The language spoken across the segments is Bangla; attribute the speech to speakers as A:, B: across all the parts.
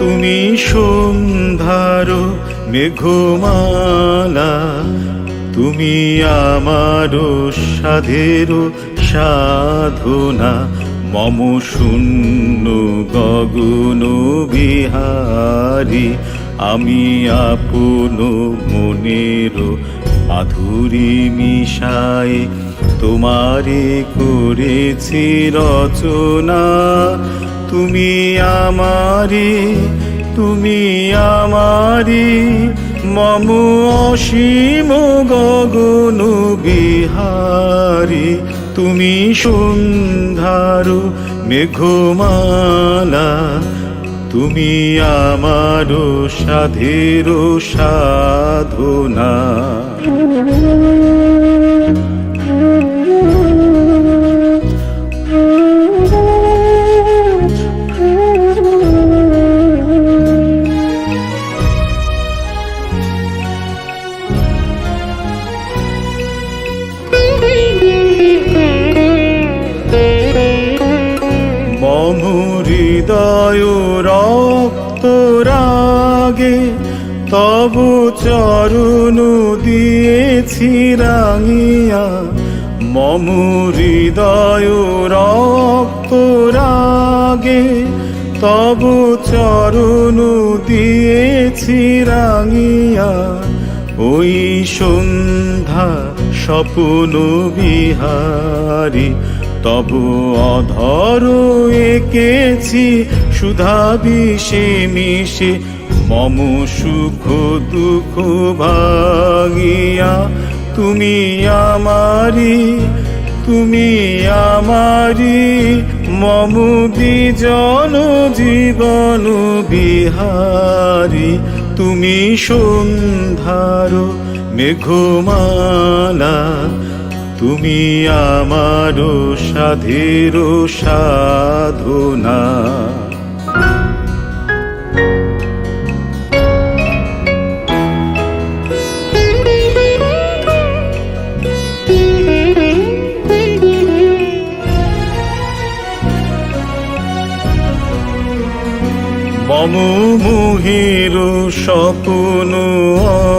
A: তুমি সন্ধ্যার মেঘমালা তুমি আমারও সাধেরও সাধনা মম শূন্য গগন বিহারি আমি আপন মনেরও মাধুরী মিশায় তোমারে করেছি রচনা। তুমি আমারি তুমি আমারি, মম অসীম গগন বিহারী। তুমি সুন্ধার মেঘমালা তুমি আমার সাধের সাধনা। তব চরণ দিয়েছি রাঙিয়া। মম হৃদয় রক্ত রাগে। তব চরণ দিয়েছি রাঙিয়া। ওই সন্ধ্যা স্বপ্ন বিহারী। তব অধর এঁকেছি সুধা বিষে মিশে মম সুখ দুঃখ ভাগিয়া তুমি আমারি তুমি আমারি মম বিজন জীবন বিহারী। তুমি সন্ধ্যার মেঘমালা, তুমি আমার সাধের সাধনা। মম মুহির স্বপ্ন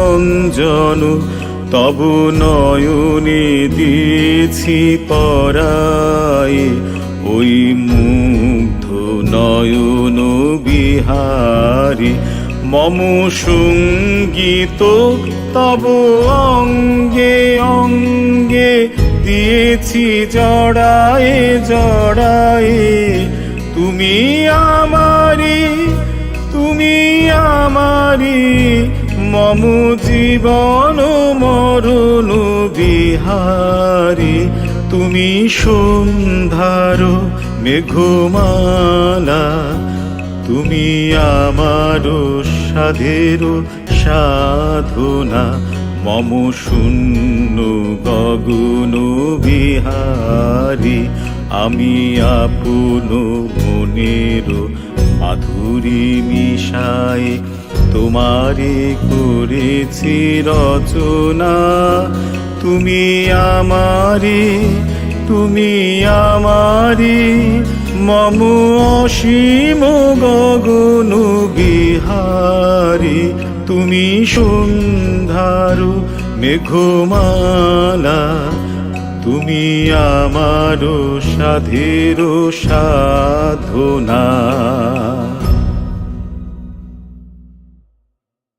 A: অঞ্জন, তব নয়নে দিয়েছি পরায় ওই মুগ্ধ নয়ন বিহারী, মম সংগীত তব অঙ্গে অঙ্গে দিয়েছি জড়ায়ে জড়ায়ে। তুমি মম জীবন মরণ বিহারী, তুমি সন্ধ্যার মেঘমালা, তুমি আমার সাধের সাধনা, মম শূন্য গগন বিহারী, আমি আপন মনের মাধুরী মিশায় তোমারে করেছি রচনা। তুমি আমারি তুমি আমারি, মম অসীম গগন বিহারী। তুমি সন্ধ্যার মেঘমালা তুমি আমার সাধের সাধনা।